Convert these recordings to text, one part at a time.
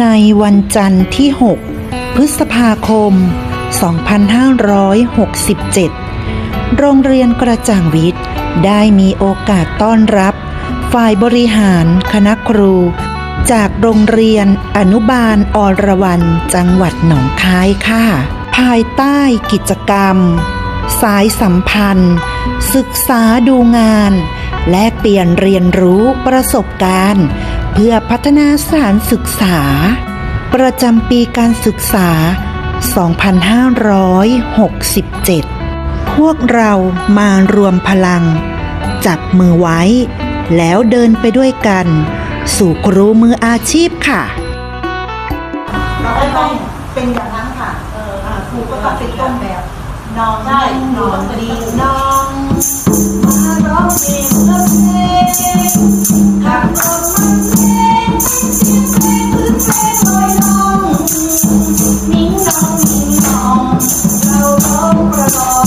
ในวันจันทร์ที่ 6 พฤษภาคม 2567 โรงเรียนกระจ่างวิทย์ ได้มีโอกาสต้อนรับ ฝ่ายบริหารคณะครู จากโรงเรียนอนุบาลอรวรันจังหวัดหนองคายค่ะ ภายใต้กิจกรรม สายสัมพันธ์ ศึกษาดูงาน แลกเปลี่ยนเรียนรู้ประสบการณ์ เพื่อพัฒนาสถานศึกษา ประจำปีการศึกษา 2567 พวกเรามารวมพลัง จับมือไว้ แล้วเดินไปด้วยกัน สู่ครูมืออาชีพค่ะ เราก็ต้องเป็นอย่างนั้นค่ะครูก็ต้องเป็นต้นแบบน้องใช่น้องครูต้องเป็นดีน้องมาร้องเพลงเลิกเพลงขับ Yeah.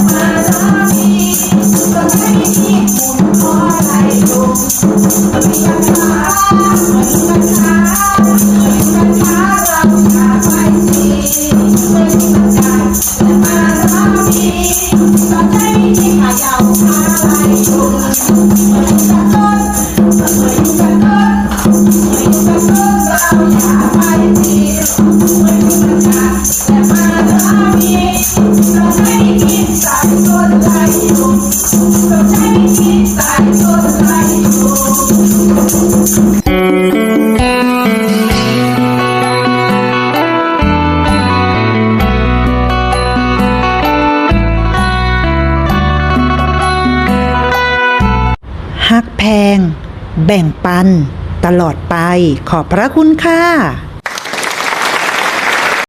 แพง แบ่งปัน ตลอดไปขอบพระคุณค่ะ